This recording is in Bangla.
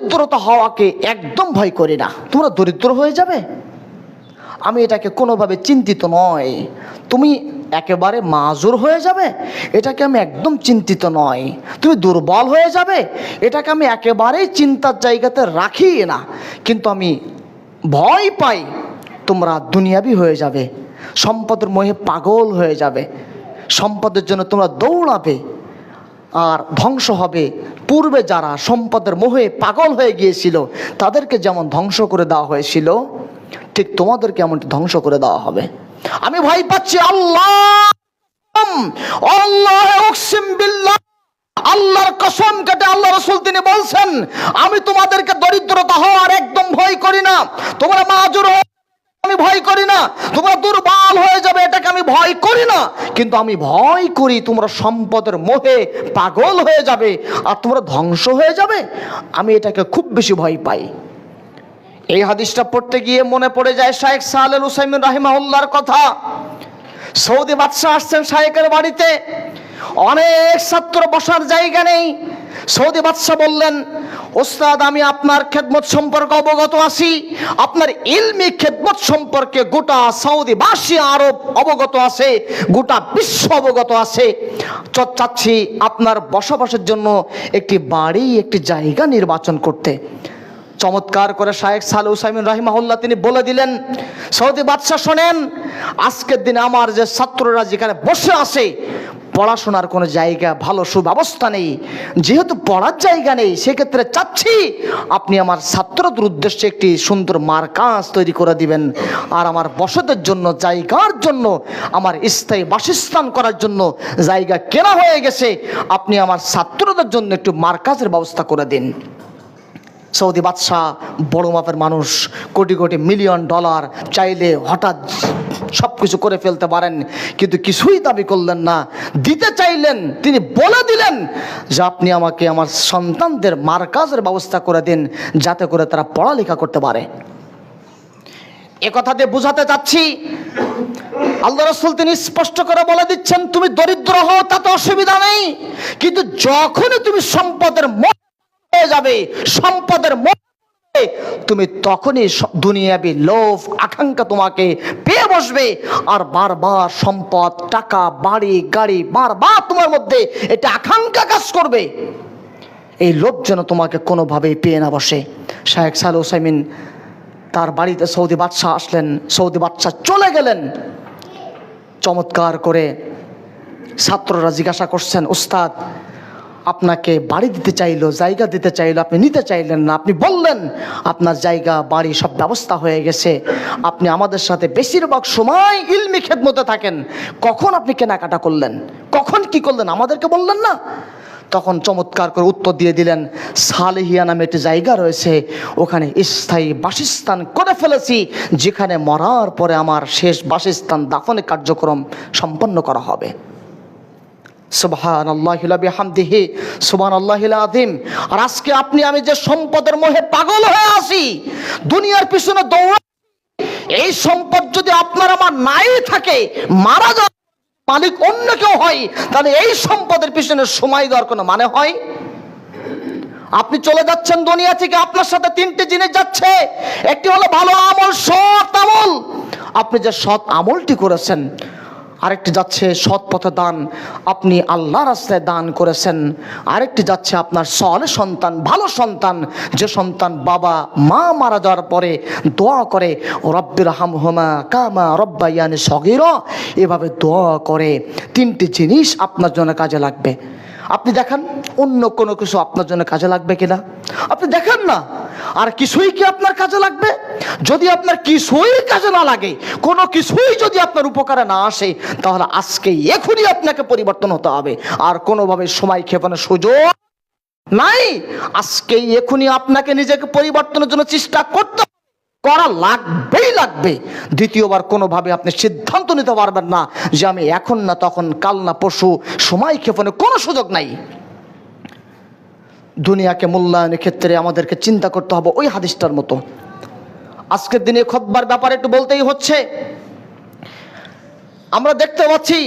দরিদ্রতা হওয়াকে একদম ভয় করি না। তোমরা দরিদ্র হয়ে যাবে? আমি এটাকে কোনোভাবে চিন্তিত নয়। তুমি একেবারে মাজুর হয়ে যাবে? এটাকে আমি একদম চিন্তিত নয়। তুমি দুর্বল হয়ে যাবে? এটাকে আমি একেবারেই চিন্তার জায়গাতে রাখি না। কিন্তু আমি ভয় পাই তোমরা দুনিয়াবি হয়ে যাবে। সম্পদের মোহে পাগল হয়ে যাবে। সম্পদের জন্য তোমরা দৌড়াবে। আর ধ্বংস হবে। পূর্বে যারা সম্পদের মোহে পাগল হয়ে গিয়েছিল, তাদেরকে যেমন ধ্বংস করে দেওয়া হয়েছিল, ঠিক তোমাদেরকে এমনটি ধ্বংস করে দেওয়া হবে। আমি ভাই পাচ্ছি আল্লাহ। আল্লাহর কসম কেটে আল্লাহ রসুল তিনি বলছেন, আমি তোমাদেরকে দরিদ্রতা হওয়ার একদম ভয় করি না তোমরা মাজুর হওয়ার আমি ভয় করি না। তোমরা দুর্বল হয়ে যাবে, এটাকে আমি ভয় করি না। কিন্তু আমি ভয় করি তোমরা সম্পদের মোহে পাগল হয়ে যাবে আর তোমরা ধ্বংস হয়ে যাবে। আমি এটাকে খুব বেশি ভয় পাই। এই হাদিসটা পড়তে গিয়ে মনে পড়ে যায় শাহেখ সাহেল হুসাইমিন রাহিমাহুল্লার কথা। সৌদি বাদশাহ আসছেন শাহেকের বাড়িতে। অনেক ছাত্র বসার জায়গা নেই। সৌদি বাদশাহ বললেন, ওস্তাদ, আমি আপনার খেদমত সম্পর্কে অবগত আছি। আপনার ইলমি খেদমত সম্পর্কে গোটা সৌদিবাসী আরব অবগত আছে, গোটা বিশ্ব অবগত আছে। চাচ্ছি আপনার বসবাসের জন্য একটি বাড়ি, একটি জায়গা নির্বাচন করতে। চমৎকার করে শায়েখ সালে উসাইমিন রাহিমাহুল্লাহ তিনি বলে দিলেন, সৌদি বাদশাহ শোনেন, আজকের দিনে আমার যে ছাত্ররা যেখানে বসে আছে পড়াশোনার কোনো জায়গা, ভালো সুব্যবস্থা নেই। যেহেতু পড়ার জায়গা নেই, সেক্ষেত্রে চাচ্ছি আপনি আমার ছাত্রদের উদ্দেশ্যে একটি সুন্দর মার্কাজ তৈরি করে দিবেন। আর আমার বসতের জন্য, জায়গার জন্য, আমার স্থায়ী বাসস্থান করার জন্য জায়গা কেনা হয়ে গেছে। আপনি আমার ছাত্রদের জন্য একটু মার্কাজের ব্যবস্থা করে দিন। সৌদি বাদশাহ, বড় মাপের মানুষ, কোটি কোটি মিলিয়ন ডলার চাইলে হঠাৎ সব কিছু করে ফেলতে পারেন। কিন্তু কিছুই দাবি করলেন না। দিতে চাইলেন, তিনি বলে দিলেন যে আপনি আমাকে আমার সন্তানদের মার্কাজের ব্যবস্থা করে দিন, যাতে করে তারা পড়ালেখা করতে পারে। এ কথা দিয়ে বুঝাতে চাচ্ছি, আল্লাহ রসুল তিনি স্পষ্ট করে বলে দিচ্ছেন, তুমি দরিদ্র হও, তাতে অসুবিধা নেই। কিন্তু যখনই তুমি সম্পদের হয়ে যাবে, সম্পদের তুমি তখনই দুনিয়াবি লোভ, আকাঙ্ক্ষা তোমাকে বসবে। আর বারবার সম্পদ, টাকা, বাড়ি, গাড়ি বারবার তোমার মধ্যে এটা আকাঙ্ক্ষা কাজ করবে। এই লোভ যেন তোমাকে কোনোভাবেই পেয়ে না বসে। শাহেখ সাল ওসাইমিন তার বাড়িতে সৌদি বাদশাহ আসলেন, সৌদি বাদশাহ চলে গেলেন। চমৎকার করে ছাত্ররা জিজ্ঞাসা করছেন উস্তাদ আপনাকে বাড়ি দিতে চাইলো, জায়গা দিতে চাইলো, আপনি নিতে চাইলেন না, আপনি বললেন, আপনার জায়গা, বাড়ি সব ব্যবস্থা হয়ে গেছে। আপনি আমাদের সাথে বেশিরভাগ সময় ইলমি খেদমতে থাকেন। কখন আপনি কেনাকাটা করলেন? কখন কি করলেন? আমাদেরকে বললেন না? তখন চমৎকার করে উত্তর দিয়ে দিলেন, সালেহিয়া নামে একটি জায়গা রয়েছে, ওখানে স্থায়ী বাসস্থান করে ফেলেছি, যেখানে মরার পরে আমার শেষ বাসস্থান দাফনের কার্যক্রম সম্পন্ন করা হবে। সুবহান সুবহান আদিম আর আজকে আপনি, আমি যে সম্পদের মোহে পাগল হয়ে আসি দুনিয়ার পিছনে এই সম্পদ যদি আপনার আমার নাই থাকে, মারা মালিক অন্য কেউ হয়, তাহলে এই সম্পদের পিছনে সময় দেওয়ার কোনো মানে হয়? আপনি চলে যাচ্ছেন দুনিয়া থেকে, আপনার সাথে তিনটে জিনিস যাচ্ছে। একটি হলো ভালো আমল, সৎ আমল। আপনি যে সৎ আমলটি করেছেন আরেকটি যাচ্ছে সৎ পথে দান। আপনি আল্লাহ রাস্তায় দান করেছেন। আরেকটি যাচ্ছে আপনার সলে সন্তান, ভালো সন্তান। যে সন্তান বাবা, মা মারা যাওয়ার পরে দোয়া করে রব্বির হাম হোমা কামা রব্বাইয়ানি সগির। এভাবে দোয়া করে। তিনটি জিনিস আপনার জন্য কাজে লাগবে। আপনি দেখেন, অন্য কোনো কিছু আপনার জন্য কাজে লাগবে কিনা? আপনি দেখেন না। আর কিছুই কি আপনার কাজে লাগবে? যদি আপনার কিছুই কাজে না লাগে, কোনো কিছুই যদি আপনার উপকারে না আসে, তাহলে আজকে এখনই আপনাকে পরিবর্তন হতে হবে। আর কোনোভাবে সময় ক্ষেপণের সুযোগ নাই। আজকেই এখনই আপনাকে নিজেকে পরিবর্তনের জন্য চেষ্টা করতে করা লাগবেই লাগবে। দ্বিতীয়বার কোনোভাবে আপনি সিদ্ধান্ত নিতে পারবেন না যে আমি এখন না তখন, কাল না পশু সময় ক্ষেপণে কোনো সুযোগ নাই। দুনিয়াকে মূল্যায়নের ক্ষেত্রে আমাদেরকে চিন্তা করতে হবে ওই হাদিসটার মতো। আজকের দিনে খতবার ব্যাপারে একটু বলতেই হচ্ছে। আমরা দেখতে পাচ্ছি